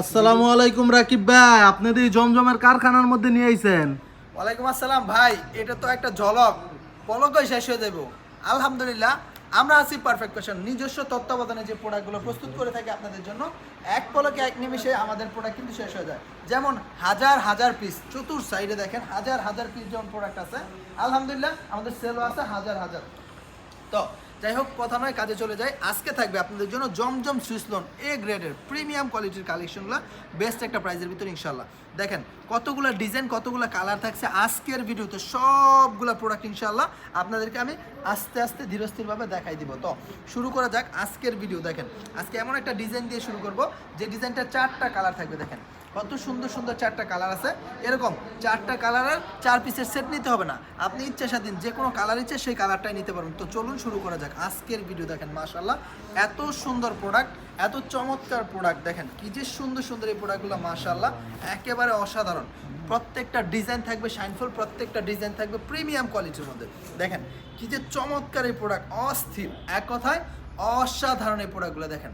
আসসালামু আলাইকুম রাকিব ভাই আপনি তো এই জমজমের কারখানার মধ্যে নিয়ে আইছেন। ওয়ালাইকুম আসসালাম ভাই এটা তো একটা ঝলক। পলকই শেষ হয়ে যাব আলহামদুলিল্লাহ আমরা আছি পারফেক্ট কোয়েশন নিজস্ব তত্ত্বাবধানে যে প্রোডাক্টগুলো প্রস্তুত করে থাকি আপনাদের জন্য এক পলকে এক নিমিষে আমাদের প্রোডাক্ট কিন্তু শেষ হয়ে যায়। যেমন হাজার হাজার পিস চতুর সাইডে দেখেন হাজার হাজার পিস যেমন প্রোডাক্ট আছে আলহামদুলিল্লাহ আমাদের সেলও আছে হাজার হাজার। তো যাই হোক, কথা নয়, কাজে চলে যায় আজকে থাকবে আপনাদের জন্য জমজম সুইসলন এ গ্রেডের প্রিমিয়াম কোয়ালিটির কালেকশনগুলো, বেস্ট একটা প্রাইজের ভিতরে ইনশাল্লাহ দেখেন, কতগুলো ডিজাইন, কতগুলো কালার থাকছে আজকের ভিডিওতে, সবগুলো প্রোডাক্ট ইনশাল্লাহ আপনাদেরকে আমি আস্তে আস্তে ধীরস্থিরভাবে দেখাই দিব। তো, শুরু করা যাক আজকের ভিডিও দেখেন। আজকে এমন একটা ডিজাইন দিয়ে শুরু করব, যে ডিজাইনটা চারটা কালার থাকবে, দেখেন। কত সুন্দর সুন্দর চারটা কালার আছে। এরকম চারটা কালারের চার পিসের সেট নিতে হবে না। আপনি ইচ্ছা স্বাধীন যে কোনো কালার ইচ্ছে সেই কালারটাই নিতে পারবেন। তো চলুন শুরু করা যাক। আজকের ভিডিও দেখেন মাশাল্লাহ এত সুন্দর প্রোডাক্ট এত চমৎকার প্রোডাক্ট দেখেন কি যে সুন্দর সুন্দর এই প্রোডাক্টগুলো মাশাল্লাহ একেবারে অসাধারণ। প্রত্যেকটা ডিজাইন থাকবে শাইনফুল প্রত্যেকটা ডিজাইন থাকবে প্রিমিয়াম কোয়ালিটির মধ্যে। দেখেন কি যে চমৎকার এই প্রোডাক্ট অস্থির। এক কথায় অসাধারণ এই প্রোডাক্টগুলো দেখেন।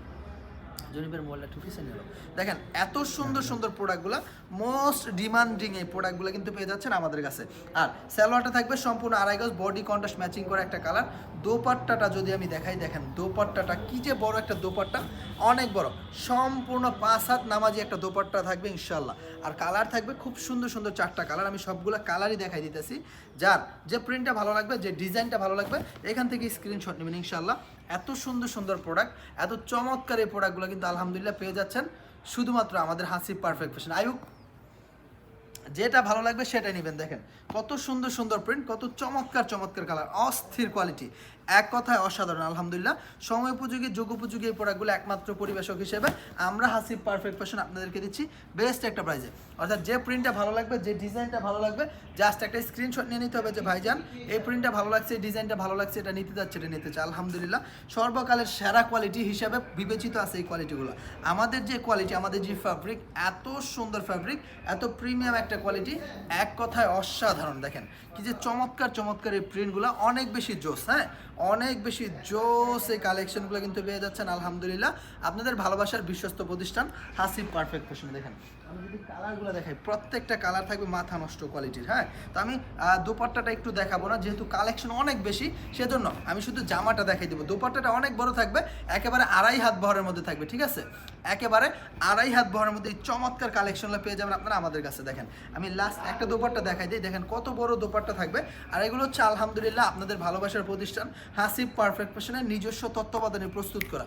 জনিবের মোবাইলটা একটু পিছিয়ে নিল দেখেন এত সুন্দর সুন্দর প্রোডাক্টগুলো মোস্ট ডিমান্ডিং এই প্রোডাক্টগুলো কিন্তু পেয়ে যাচ্ছেন আমাদের কাছে। আর স্যালোয়ারটা থাকবে সম্পূর্ণ আড়াই গজ বডি কন্ট্রাস্ট ম্যাচিং করে একটা কালার দোপাট্টাটা যদি আমি দেখাই দেখেন দোপাট্টাটা কি যে বড় একটা দোপাট্টা অনেক বড়। সম্পূর্ণ পাঁচ হাত নামাজি একটা দোপাট্টা থাকবে ইনশাল্লাহ আর কালার থাকবে খুব সুন্দর সুন্দর চারটা কালার আমি সবগুলো কালারই দেখাই দিতেছি। যার যে প্রিন্টটা ভালো লাগবে যে ডিজাইনটা ভালো লাগবে এখান থেকে স্ক্রিনশট নেবেন ইনশাল্লাহ এত সুন্দর সুন্দর প্রোডাক্ট এত চমৎকার এই প্রোডাক্টগুলো কিন্তু আলহামদুলিল্লাহ পেয়ে যাচ্ছেন। শুধুমাত্র আমাদের হাসি পারফেক্ট ফ্যাশন আয়ুক যেটা ভালো লাগবে সেটাই নেবেন, দেখেন। কত সুন্দর সুন্দর প্রিন্ট কত চমৎকার চমৎকার কালার অস্থির কোয়ালিটি এক কথায় অসাধারণ, আলহামদুলিল্লাহ। সময় উপযোগী যোগ উপযোগী এই প্রোডাক্টগুলো একমাত্র পরিবেশক হিসেবে আমরা হাসিব পারফেক্ট ফ্যাশন আপনাদেরকে দিচ্ছি। বেস্ট একটা প্রাইজে অর্থাৎ যে প্রিন্টটা ভালো লাগবে, যে ডিজাইনটা ভালো লাগবে জাস্ট একটা স্ক্রিনশট নিয়ে নিতে হবে যে, ভাইজান, এই প্রিন্টটা ভালো লাগছে, এই ডিজাইনটা ভালো লাগছে, এটা নিতে যাচ্ছে, এটা নিতে চাই আলহামদুলিল্লাহ, সর্বকালের সেরা কোয়ালিটি হিসাবে বিবেচিত আছে এই কোয়ালিটিগুলো আমাদের যে কোয়ালিটি আমাদের যে ফ্যাব্রিক এত সুন্দর ফ্যাব্রিক এত প্রিমিয়াম একটা কোয়ালিটি এক কথায় অসাধারণ। দেখেন, কি যে চমৎকার চমৎকার এই প্রিন্টগুলো অনেক বেশি জোস হ্যাঁ? অনেক বেশি জোস এই কালেকশনগুলো কিন্তু পেয়ে যাচ্ছেন, আলহামদুলিল্লাহ। আপনাদের ভালোবাসার বিশ্বস্ত প্রতিষ্ঠান হাসিব পারফেক্ট ফ্যাশন দেখেন। আমি যদি কালারগুলো দেখাই, প্রত্যেকটা কালার থাকবে মাথা নষ্ট কোয়ালিটির হ্যাঁ? তো আমি দোপাট্টাটা একটু দেখাবো না, যেহেতু কালেকশন অনেক বেশি, সেজন্য আমি শুধু জামাটা দেখাই দেবো। দোপাট্টাটা অনেক বড় থাকবে, একেবারে আড়াই হাত বহরের মধ্যে থাকবে, ঠিক আছে? একেবারে আড়াই হাত বহরের মধ্যে চমৎকার কালেকশনগুলো পেয়ে যাবেন আপনারা আমাদের কাছে, দেখেন। আমি লাস্ট একটা দোপাট্টা দেখাই দিই, দেখেন কত বড় দোপাট্টা থাকবে। আর এগুলো হচ্ছে, আলহামদুলিল্লাহ, আপনাদের ভালোবাসার প্রতিষ্ঠান, হাসিব পারফেক্ট ফ্যাশনের নিজস্ব তত্ত্বাবধানে প্রস্তুত করা।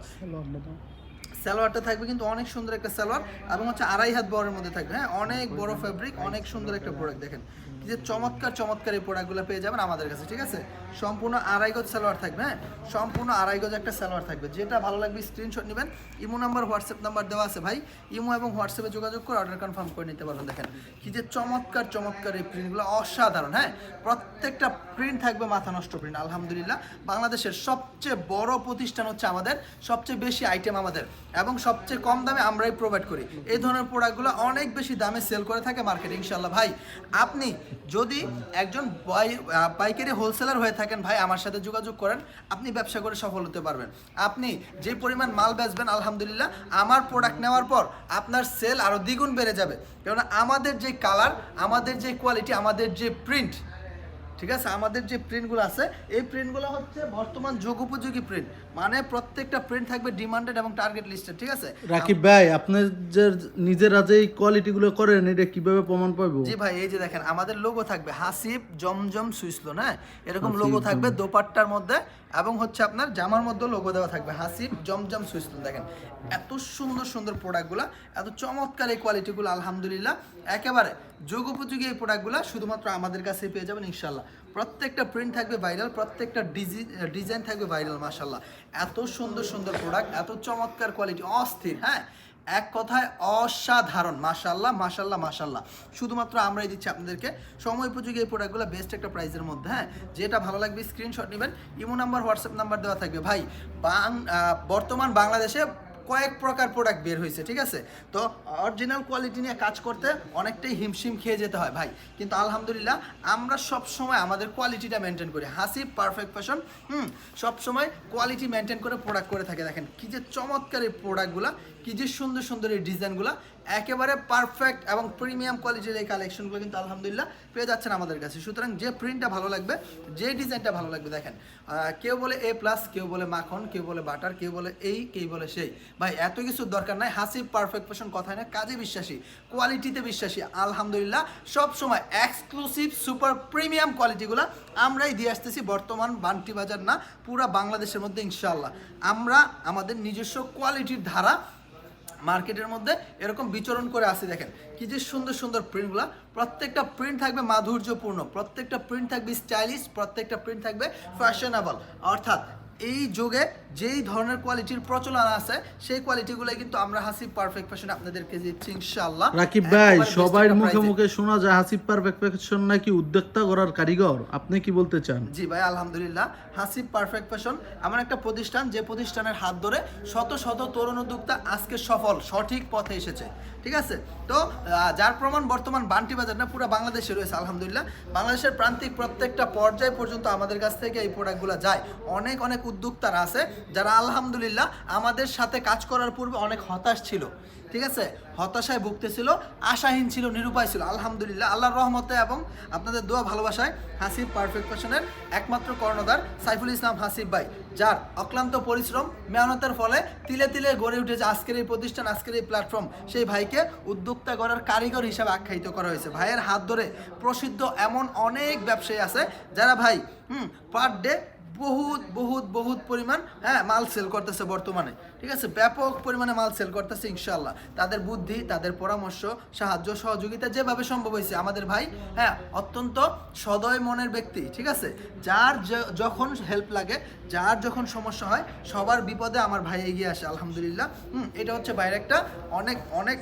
সালোয়ারটা থাকবে কিন্তু অনেক সুন্দর একটা সালোয়ার এবং হচ্ছে আড়াই হাত বড়ের মধ্যে থাকবে হ্যাঁ? অনেক বড় ফ্যাব্রিক অনেক সুন্দর একটা প্রোডাক্ট দেখেন। যে চমৎকার চমৎকার এই প্রোডাক্টগুলো পেয়ে যাবেন আমাদের কাছে, ঠিক আছে? সম্পূর্ণ আড়াই গজ সালোয়ার থাকবে হ্যাঁ? সম্পূর্ণ আড়াই গজ একটা সালোয়ার থাকবে। যেটা ভালো লাগবে স্ক্রিনশট নেবেন। ইমো নাম্বার, হোয়াটসঅ্যাপ নাম্বার দেওয়া আছে ভাই। ইমো এবং হোয়াটসঅ্যাপে যোগাযোগ করে অর্ডার কনফার্ম করে নিতে পারবেন, দেখেন। কি যে চমৎকার চমৎকার এই প্রিন্টগুলো অসাধারণ হ্যাঁ? প্রত্যেকটা প্রিন্ট থাকবে, মাথা নষ্ট প্রিন্ট আলহামদুলিল্লাহ। বাংলাদেশের সবচেয়ে বড় প্রতিষ্ঠান হচ্ছে আমাদের, সবচেয়ে বেশি আইটেম আমাদের এবং সবচেয়ে কম দামে আমরাই প্রোভাইড করি। এই ধরনের প্রোডাক্টগুলো অনেক বেশি দামে সেল করে থাকে মার্কেটে ইনশাল্লাহ ভাই, আপনি যদি একজন পাইকারি হোলসেলার হয়ে থাকেন, ভাই, আমার সাথে যোগাযোগ করেন, আপনি ব্যবসা করে সফল হতে পারবেন। আপনি যে পরিমাণ মাল বেচবেন, আলহামদুলিল্লাহ, আমার প্রোডাক্ট নেওয়ার পর আপনার সেল আরও দ্বিগুণ বেড়ে যাবে। কেননা আমাদের যে কালার আমাদের যে কোয়ালিটি আমাদের যে প্রিন্ট ঠিক আছে? আমাদের যে প্রিন্টগুলো আছে এই প্রিন্টগুলো হচ্ছে বর্তমান যুগ উপযোগী প্রিন্ট মানে প্রত্যেকটা প্রিন্ট থাকবে ডিমান্ডেড এবং টার্গেট লিস্টে ঠিক আছে? রাকিব ভাই আপনি যে নিজেরা যে এই কোয়ালিটিগুলো করেন এটা কীভাবে প্রমাণ পাবো? জি ভাই এই যে দেখেন আমাদের লোগো থাকবে হাসিব জমজম সুইসলো না এরকম লোগো থাকবে দোপাট্টার মধ্যে এবং হচ্ছে আপনার জামার মধ্যে লোগো দেওয়া থাকবে, হাসিব জমজম সুইসলোন দেখেন। এত সুন্দর সুন্দর প্রোডাক্টগুলো এত চমৎকার এই কোয়ালিটিগুলো আলহামদুলিল্লাহ। একেবারে যোগ উপযোগী এই প্রোডাক্টগুলো শুধুমাত্র আমাদের কাছে পেয়ে যাবেন ইনশাল্লাহ প্রত্যেকটা প্রিন্ট থাকবে ভাইরাল প্রত্যেকটা ডিজাইন থাকবে ভাইরাল মাশাল্লাহ এত সুন্দর সুন্দর প্রোডাক্ট এত চমৎকার কোয়ালিটি অস্থির হ্যাঁ? এক কথায় অসাধারণ। মাশাল্লাহ মাশাল্লাহ মাশাল্লাহ শুধুমাত্র আমরাই দিচ্ছি আপনাদেরকে। সময় উপযোগী এই প্রোডাক্টগুলো বেস্ট একটা প্রাইসের মধ্যে হ্যাঁ? যেটা ভালো লাগবে স্ক্রিনশট নেবেন। ইমো নাম্বার হোয়াটসঅ্যাপ নাম্বার দেওয়া থাকবে। ভাই, বাং বর্তমান বাংলাদেশে কয়েক প্রকার প্রোডাক্ট বের হয়েছে, ঠিক আছে? তো অরিজিনাল কোয়ালিটি নিয়ে কাজ করতে অনেকটাই হিমশিম খেয়ে যেতে হয়, ভাই। কিন্তু আলহামদুলিল্লাহ, আমরা সব সময় আমাদের কোয়ালিটিটা মেনটেন করি। হাসি পারফেক্ট ফ্যাশন হুম? সব সময় কোয়ালিটি মেনটেন করে প্রোডাক্ট করে থাকে। দেখেন, কি যে চমৎকার এই প্রোডাক্টগুলো কি যে সুন্দর সুন্দর এই ডিজাইনগুলো, একেবারে পারফেক্ট এবং প্রিমিয়াম কোয়ালিটির এই কালেকশনগুলো কিন্তু আলহামদুলিল্লাহ পেয়ে যাচ্ছেন আমাদের কাছে। সুতরাং যে প্রিন্টটা ভালো লাগবে, যে ডিজাইনটা ভালো লাগবে দেখেন কেউ বলে এ প্লাস কেউ বলে মাখন, কেউ বলে বাটার কেউ বলে এই, কেউ বলে সেই। ভাই, এত কিছু দরকার নাই হাসিব পারফেক্ট ফ্যাশন কথায় না, কাজে বিশ্বাসী কোয়ালিটিতে বিশ্বাসী, আলহামদুলিল্লাহ সব সময় এক্সক্লুসিভ সুপার প্রিমিয়াম কোয়ালিটিগুলো আমরাই দিয়ে আসতেছি, বর্তমান বান্টি বাজার না, পুরা বাংলাদেশের মধ্যে ইনশাল্লাহ আমরা আমাদের নিজস্ব কোয়ালিটির ধারা মার্কেটের মধ্যে এরকম বিচরণ করে আসি, দেখেন। কি যে সুন্দর সুন্দর প্রিন্টগুলো প্রত্যেকটা প্রিন্ট থাকবে মাধুর্যপূর্ণ, প্রত্যেকটা প্রিন্ট থাকবে স্টাইলিশ প্রত্যেকটা প্রিন্ট থাকবে ফ্যাশনেবল অর্থাৎ এই যুগে যেই ধরনের কোয়ালিটির প্রচলন আছে সেই কোয়ালিটিগুলোই কিন্তু আমরা হাসি পারফেক্ট ফ্যাশন আপনাদেরকে দিচ্ছি ইনশাআল্লাহ। রাকিব ভাই সবার মুখে মুখে শোনা যায় হাসিব পারফেকশন নাকি উদ্যোক্তা করার কারিগর? আপনি কি বলতে চান? জি ভাই আলহামদুলিল্লাহ হাসিব পারফেক্ট ফ্যাশন এমন একটা প্রতিষ্ঠান যে প্রতিষ্ঠানের হাত ধরে শত শত তরুণ উদ্যোক্তা আজকে সফল সঠিক পথে এসেছে। ঠিক আছে? তো যার প্রমাণ বর্তমান বান্টি বাজার না পুরো বাংলাদেশে রয়েছে আলহামদুলিল্লাহ। বাংলাদেশের প্রান্তিক প্রত্যেকটা পর্যায় পর্যন্ত আমাদের কাছ থেকে এই প্রোডাক্টগুলো যায়। অনেক অনেক উদ্যোক্তারা আছে, যারা আলহামদুলিল্লাহ আমাদের সাথে কাজ করার পূর্বে অনেক হতাশ ছিল। ঠিক আছে? হতাশায় ভুগতেছিল, আশাহীন ছিল, নিরুপায় ছিল। আলহামদুলিল্লাহ, আল্লাহর রহমতে এবং আপনাদের দোয়া ভালোবাসায় হাসিব পারফেক্ট ফ্যাশনের একমাত্র কর্ণধার সাইফুল ইসলাম হাসিব ভাই, যার অক্লান্ত পরিশ্রম, মেহনতের ফলে তিলে তিলে গড়ে উঠেছে আজকের এই প্রতিষ্ঠান, আজকের এই প্ল্যাটফর্ম সেই ভাইকে উদ্যোক্তা করার কারিগর হিসাবে আখ্যায়িত করা হয়েছে। ভাইয়ের হাত ধরে প্রসিদ্ধ এমন অনেক ব্যবসায়ী আছে, যারা ভাই, হুম পার ডে বহুত বহুত বহুত পরিমাণ হ্যাঁ মাল সেল করতেছে বর্তমানে। ঠিক আছে? ব্যাপক পরিমাণে মাল সেল করতেছে ইনশাল্লাহ তাদের বুদ্ধি, তাদের পরামর্শ, সাহায্য, সহযোগিতা যেভাবে সম্ভব হয়েছে আমাদের ভাই হ্যাঁ অত্যন্ত সদয় মনের ব্যক্তি, ঠিক আছে? যার যখন হেল্প লাগে, যার যখন সমস্যা হয়, সবার বিপদে আমার ভাই এগিয়ে আসে, আলহামদুলিল্লাহ। হুম, এটা হচ্ছে বাইরে একটা অনেক অনেক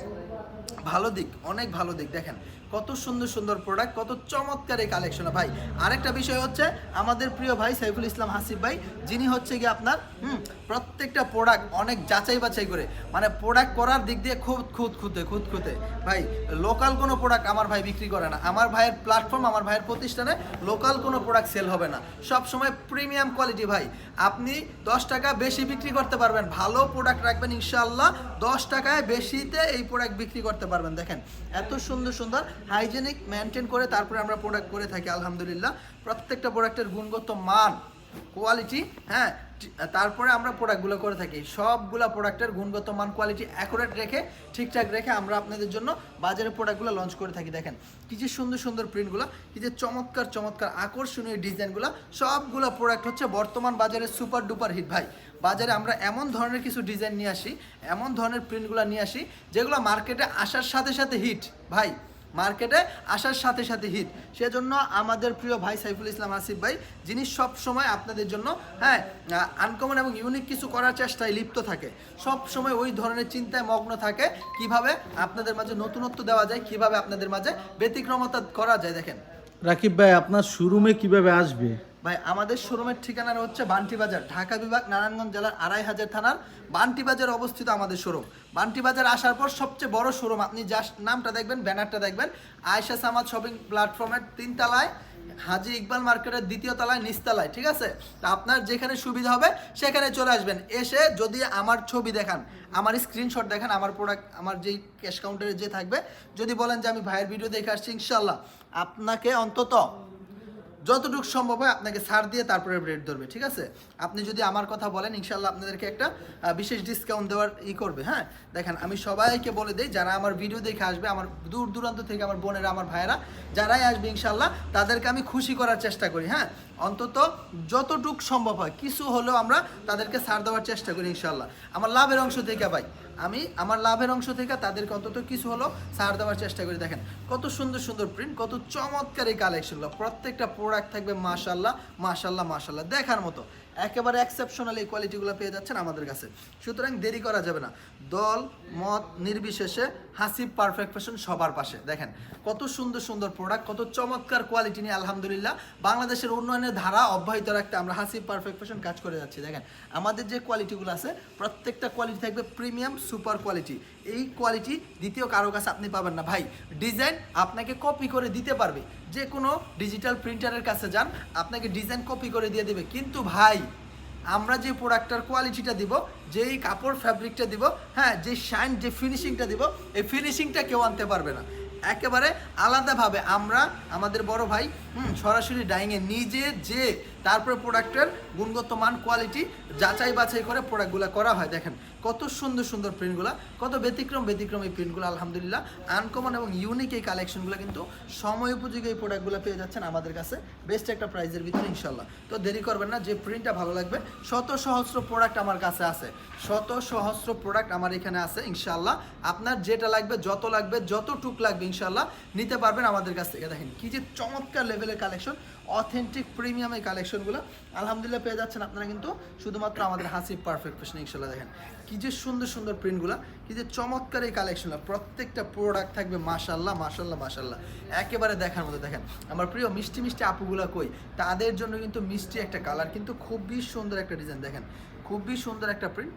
ভালো দিক, অনেক ভালো দিক, দেখেন। কত সুন্দর সুন্দর প্রোডাক্ট কত চমৎকার এই কালেকশন ভাই, আরেকটা বিষয় হচ্ছে, আমাদের প্রিয় ভাই সাইফুল ইসলাম হাসিফ ভাই, যিনি হচ্ছে কি আপনার, হুম, প্রত্যেকটা প্রোডাক্ট অনেক যাচাই বাছাই করে। মানে প্রোডাক্ট করার দিক দিয়ে খুব খুদ খুঁতে খুদ খুঁতে। ভাই লোকাল কোনো প্রোডাক্ট আমার ভাই বিক্রি করে না। আমার ভাইয়ের প্ল্যাটফর্ম আমার ভাইয়ের প্রতিষ্ঠানে লোকাল কোনো প্রোডাক্ট সেল হবে না। সব সময় প্রিমিয়াম কোয়ালিটি ভাই। আপনি দশ টাকা বেশি বিক্রি করতে পারবেন, ভালো প্রোডাক্ট রাখবেন ইনশাআল্লাহ, দশ টাকায় বেশিতে এই প্রোডাক্ট বিক্রি করতে পারবেন। দেখেন, এত সুন্দর সুন্দর হাইজেনিক মেনটেন করে তারপরে আমরা প্রোডাক্ট করে থাকি, আলহামদুলিল্লাহ। প্রত্যেকটা প্রোডাক্টের গুণগত মান কোয়ালিটি হ্যাঁ তারপরে আমরা প্রোডাক্টগুলো করে থাকি। সবগুলা প্রোডাক্টের গুণগত মান কোয়ালিটি অ্যাকুরেট রেখে, ঠিকঠাক রেখে আমরা আপনাদের জন্য বাজারে প্রোডাক্টগুলো লঞ্চ করে থাকি। দেখেন, কি যে সুন্দর সুন্দর প্রিন্টগুলো কি যে চমৎকার চমৎকার আকর্ষণীয় ডিজাইনগুলো সবগুলো প্রোডাক্ট হচ্ছে বর্তমান বাজারে সুপার ডুপার হিট ভাই। বাজারে আমরা এমন ধরনের কিছু ডিজাইন নিয়ে আসি, এমন ধরনের প্রিন্টগুলো নিয়ে আসি, যেগুলো মার্কেটে আসার সাথে সাথে হিট ভাই। মার্কেটে আসার সাথে সাথে হিট সেজন্য আমাদের প্রিয় ভাই সাইফুল ইসলাম আসিফ ভাই, যিনি সব সময় আপনাদের জন্য হ্যাঁ আনকমন এবং ইউনিক কিছু করার চেষ্টায় লিপ্ত থাকে। সব সময় ওই ধরনের চিন্তায় মগ্ন থাকে, কীভাবে আপনাদের মাঝে নতুনত্ব দেওয়া যায়, কীভাবে আপনাদের মাঝে ব্যতিক্রমতা করা যায়, দেখেন। রাকিব ভাই, আপনার শোরুমে কীভাবে আসবে? ভাই, আমাদের শোরুমের ঠিকানা হচ্ছে বান্টি বাজার, ঢাকা বিভাগ, নারায়ণগঞ্জ জেলার আড়াই হাজার থানার বান্টি বাজার অবস্থিত আমাদের শোরুম। বান্টি বাজার আসার পর সবচেয়ে বড় শোরুম, আপনি জাস্ট নামটা দেখবেন, ব্যানারটা দেখবেন আয়সা সামাদ শপিং প্ল্যাটফর্মের তিন তলায়, হাজি ইকবাল মার্কেটের দ্বিতীয় তলায় নিচতলায় ঠিক আছে? তা আপনার যেখানে সুবিধা হবে, সেখানে চলে আসবেন। এসে যদি আমার ছবি দেখান, আমার স্ক্রিনশট দেখান, আমার প্রোডাক্ট আমার যেই ক্যাশ কাউন্টারে যে থাকবে, যদি বলেন যে আমি ভাইয়ের ভিডিও দেখে আসছি ইনশাল্লাহ আপনাকে অন্তত যতটুকু সম্ভব হয় আপনাকে ছাড় দিয়ে তারপরে রেট ধরবে, ঠিক আছে? আপনি যদি আমার কথা বলেন ইনশাল্লাহ আপনাদেরকে একটা বিশেষ ডিসকাউন্ট দেওয়ার ই করবে হ্যাঁ? দেখেন, আমি সবাইকে বলে দিই, যারা আমার ভিডিও দেখে আসবে, আমার দূর দূরান্ত থেকে আমার বোনেরা, আমার ভাইয়েরা, যারাই আসবে ইনশাল্লাহ তাদেরকে আমি খুশি করার চেষ্টা করি হ্যাঁ? অন্তত যতটুক সম্ভব হয়, কিছু হলেও আমরা তাদেরকে ছাড় দেওয়ার চেষ্টা করি ইনশাল্লাহ আমার লাভের অংশ থেকে, ভাই আমি আমার লাভের অংশ থেকে তাদেরকে অন্তত কিছু হলো সার দেওয়ার চেষ্টা করি। দেখেন, কত সুন্দর সুন্দর প্রিন্ট কত চমৎকার এই কালেকশনগুলো প্রত্যেকটা প্রোডাক্ট থাকবে মাশাল্লাহ মাশাল্লাহ মাশাল্লাহ দেখার মতো। একেবারে এক্সেপশনাল এই কোয়ালিটিগুলো পেয়ে যাচ্ছেন আমাদের কাছে। সুতরাং দেরি করা যাবে না। দল, মত, নির্বিশেষে হাসিব পারফেক্ট ফ্যাশন সবার পাশে। দেখেন, কত সুন্দর সুন্দর প্রোডাক্ট কত চমৎকার কোয়ালিটি নিয়ে আলহামদুলিল্লাহ বাংলাদেশের উন্নয়নের ধারা অব্যাহত রাখতে আমরা হাসিব পারফেক্ট ফ্যাশন কাজ করে যাচ্ছি। দেখেন, আমাদের যে কোয়ালিটিগুলো আছে, প্রত্যেকটা কোয়ালিটি থাকবে প্রিমিয়াম সুপার কোয়ালিটি এই কোয়ালিটি দ্বিতীয় কারও কাছে আপনি পাবেন না। ভাই ডিজাইন আপনাকে কপি করে দিতে পারবে। যে কোনো ডিজিটাল প্রিন্টারের কাছে যান আপনাকে ডিজাইন কপি করে দিয়ে দেবে। কিন্তু ভাই আমরা যে প্রোডাক্টটার কোয়ালিটিটা দিব যেই কাপড় ফ্যাব্রিকটা দিব হ্যাঁ যে শাইন যে ফিনিশিংটা দিব এই ফিনিশিংটা কেউ আনতে পারবে না। একেবারে আলাদাভাবে আমরা আমাদের বড় ভাই হুম, সরাসরি ডাইংয়ে নিজে যে তারপরে প্রোডাক্টের গুণগত মান কোয়ালিটি যাচাই বাছাই করে প্রোডাক্টগুলো করা হয়। দেখেন, কত সুন্দর সুন্দর প্রিন্টগুলো কত ব্যতিক্রম ব্যতিক্রম এই প্রিন্টগুলো আলহামদুলিল্লাহ। আনকমন এবং ইউনিক এই কালেকশনগুলো কিন্তু সময় উপযোগী এই প্রোডাক্টগুলো পেয়ে যাচ্ছেন আমাদের কাছে বেস্ট একটা প্রাইজের ভিতরে ইনশাল্লাহ তো দেরি করবেন না, যে প্রিন্টটা ভালো লাগবে, শত সহস্র প্রোডাক্ট আমার কাছে আছে। শত সহস্র প্রোডাক্ট আমার এখানে আছে ইনশাল্লাহ আপনার যেটা লাগবে, যত লাগবে, যতটুক লাগবে ইনশাল্লাহ নিতে পারবেন আমাদের কাছ থেকে। দেখেন, কি যে চমৎকার লেভেলের কালেকশন অথেন্টিক প্রিমিয়াম এই কালেকশনগুলো আলহামদুলিল্লাহ পেয়ে যাচ্ছেন আপনারা কিন্তু শুধুমাত্র আমাদের হাসি পারফেক্ট ফ্যাশন ইনশাল্লাহ দেখেন। কি যে সুন্দর সুন্দর প্রিন্টগুলো কি যে চমৎকার এই কালেকশনগুলো প্রত্যেকটা প্রোডাক্ট থাকবে মাশাল্লাহ মাশাল্লাহ মাশাল্লাহ একেবারে দেখার মতো দেখেন। আমার প্রিয় মিষ্টি মিষ্টি আপুগুলো কই? তাদের জন্য কিন্তু মিষ্টি একটা কালার কিন্তু খুবই সুন্দর একটা ডিজাইন দেখেন। খুবই সুন্দর একটা প্রিন্ট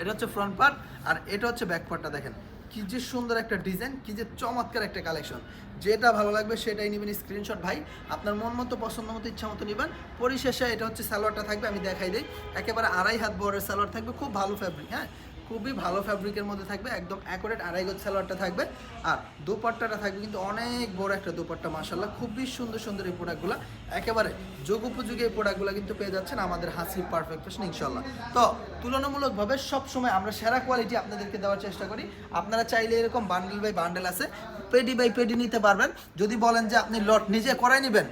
এটা হচ্ছে ফ্রন্ট পার্ট আর এটা হচ্ছে ব্যাক পার্টটা দেখেন। কি যে সুন্দর একটা ডিজাইন, কি যে চমৎকার একটা কালেকশন। যেটা ভালো লাগবে সেটাই নেবেন স্ক্রিনশট ভাই। আপনার মন মতো, পছন্দ মতো, ইচ্ছা মতো নেবেন। পরিশেষে এটা হচ্ছে সালোয়ারটা থাকবে, আমি দেখাই দিই। একেবারে আড়াই হাত বড়ের সালোয়ার থাকবে, খুব ভালো ফ্যাব্রিক হ্যাঁ? খুবই ভালো ফ্যাব্রিকের মধ্যে থাকবে, একদম অ্যাকোরেট আড়াই গজ সালোয়ারটা থাকবে। আর দোপাট্টাটা থাকবে কিন্তু অনেক বড় একটা দোপাট্টা মাসাল্লাহ খুবই সুন্দর সুন্দর এই প্রোডাক্টগুলো একেবারে যোগ উপযোগী এই প্রোডাক্টগুলো কিন্তু পেয়ে যাচ্ছেন আমাদের হাসি পারফেক্ট ফ্যাশন ইনশাল্লাহ তো তুলনামূলকভাবে সবসময় আমরা সেরা কোয়ালিটি আপনাদেরকে দেওয়ার চেষ্টা করি। আপনারা চাইলে এরকম বান্ডেল বাই বান্ডেল আছে পেডি বাই পেডি নিতে পারবেন। যদি বলেন যে আপনি লট নিজে করাই নেবেন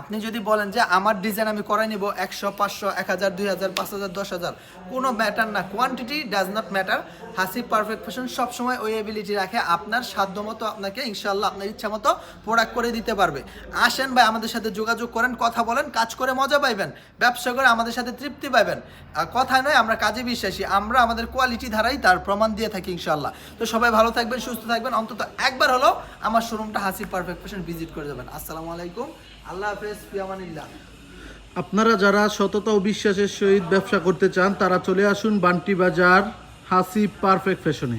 আপনি যদি বলেন যে আমার ডিজাইন আমি করাই নিব একশো, পাঁচশো, এক হাজার, দুই হাজার, পাঁচ হাজার, দশ হাজার, কোনো ম্যাটার না। কোয়ান্টিটি ডাজ নট ম্যাটার হাসি পারফেক্ট ফ্যাশন সবসময় ওই এবিলিটি রাখে, আপনার সাধ্য মতো আপনাকে ইনশাল্লাহ আপনার ইচ্ছা মতো প্রোডাক্ট করে দিতে পারবে। আসেন ভাই, আমাদের সাথে যোগাযোগ করেন, কথা বলেন, কাজ করে মজা পাইবেন। ব্যবসা করে আমাদের সাথে তৃপ্তি পাইবেন। আর কথায় নয়, আমরা কাজে বিশ্বাসী। আমরা আমাদের কোয়ালিটি ধারাই তার প্রমাণ দিয়ে থাকি ইনশাল্লাহ তো সবাই ভালো থাকবেন, সুস্থ থাকবেন। অন্তত একবার হলো আমার শোরুমটা হাসি পারফেক্ট ফ্যাশন ভিজিট করে যাবেন। আসসালামু আলাইকুম। আপনারা যারা সততা ও বিশ্বাসের সহিত ব্যবসা করতে চান, তারা চলে আসুন বান্টি বাজার হাসি পারফেক্ট ফ্যাশনে।